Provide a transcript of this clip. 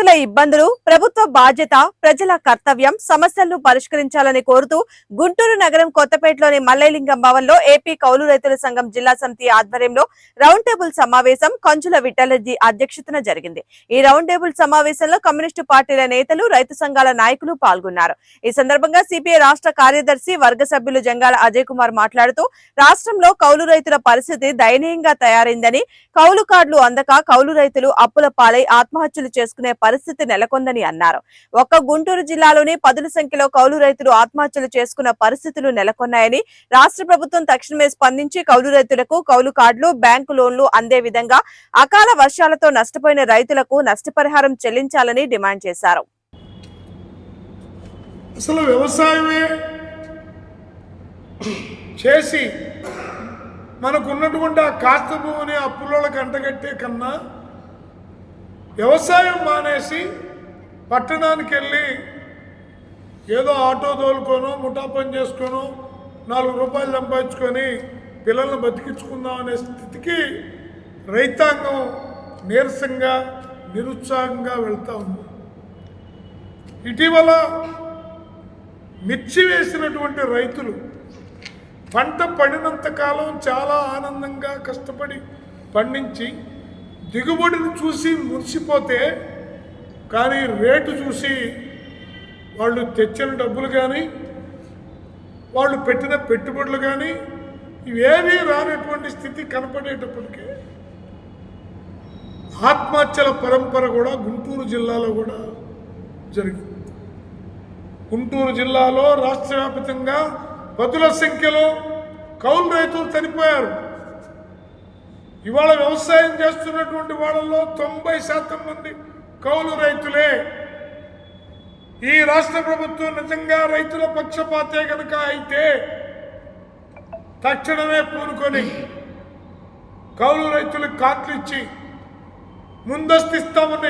రైతుల ఇబ్బందులు ప్రభుత్వ బాధ్యత ప్రజల కర్తవ్యం సమస్యలను పరిష్కరించాలని కోరుతూ గుంటూరు నగరం కొత్తపేటలోని మల్లైలింగం భవన్లో ఏపీ కౌలు రైతుల సంఘం జిల్లా సమితి ఆధ్వర్యంలో రౌండ్ టేబుల్ సమావేశం కంచుల విఠలజీ అధ్యక్షతన జరిగింది. ఈ రౌండ్ టేబుల్ సమావేశంలో కమ్యూనిస్టు పార్టీల నేతలు రైతు సంఘాల నాయకులు పాల్గొన్నారు. ఈ సందర్భంగా సిపిఐ రాష్ట్ర కార్యదర్శి వర్గ సభ్యులు జంగాల అజయ్ కుమార్ మాట్లాడుతూ రాష్ట్రంలో కౌలు రైతుల పరిస్థితి దయనీయంగా తయారైందని కౌలు కార్డులు అందక కౌలు రైతులు అప్పుల పాలై ఆత్మహత్యలు చేసుకునే పరిస్థితి నెలకొందని అన్నారు. ఒక్క గుంటూరు జిల్లాలోనే పదుల సంఖ్యలో కౌలు రైతులు ఆత్మహత్యలు చేసుకున్న పరిస్థితులు నెలకొన్నాయని రాష్ట్ర ప్రభుత్వం తక్షణమే స్పందించి కౌలు రైతులకు కౌలు కార్డులు బ్యాంకు లోన్లు అందే విధంగా అకాల వర్షాలతో నష్టపోయిన రైతులకు నష్టపరిహారం చెల్లించాలని డిమాండ్ చేశారు. అసలు వ్యవసాయమే చేసి మనకున్నటువంటి ఆ కాస్త భూమిని అప్పులోళ్ళకి అంటగట్టే కన్నా వ్యవసాయం మానేసి పట్టణానికి వెళ్ళి ఏదో ఆటో తోలుకోను ముఠా పని చేసుకోను నాలుగు రూపాయలు సంపాదించుకొని పిల్లల్ని బతికించుకుందాం అనే స్థితికి రైతాంగం నీరసంగా నిరుత్సాహంగా వెళ్తూ ఉంది. ఇటీవల మిర్చి వేసినటువంటి రైతులు పంట పడినంతకాలం చాలా ఆనందంగా కష్టపడి పండించి దిగుబడిని చూసి మురిసిపోతే కానీ రేటు చూసి వాళ్ళు తెచ్చిన డబ్బులు కానీ వాళ్ళు పెట్టిన పెట్టుబడులు కానీ ఇవేమీ రానటువంటి స్థితి కనపడేటప్పటికే ఆత్మహత్యల పరంపర కూడా గుంటూరు జిల్లాలో కూడా జరిగింది. గుంటూరు జిల్లాలో రాష్ట్ర వ్యాప్తంగా పదుల సంఖ్యలో కౌలు రైతులు చనిపోయారు. ఇవాళ వ్యవసాయం చేస్తున్నటువంటి వాళ్ళలో తొంభై శాతం మంది కౌలు రైతులే. ఈ రాష్ట్ర ప్రభుత్వం నిజంగా రైతుల పక్షపాతే కనుక అయితే తక్షణమే పూనుకొని కౌలు రైతులకు కాట్లు ఇచ్చి ముందస్తు ఇస్తామన్న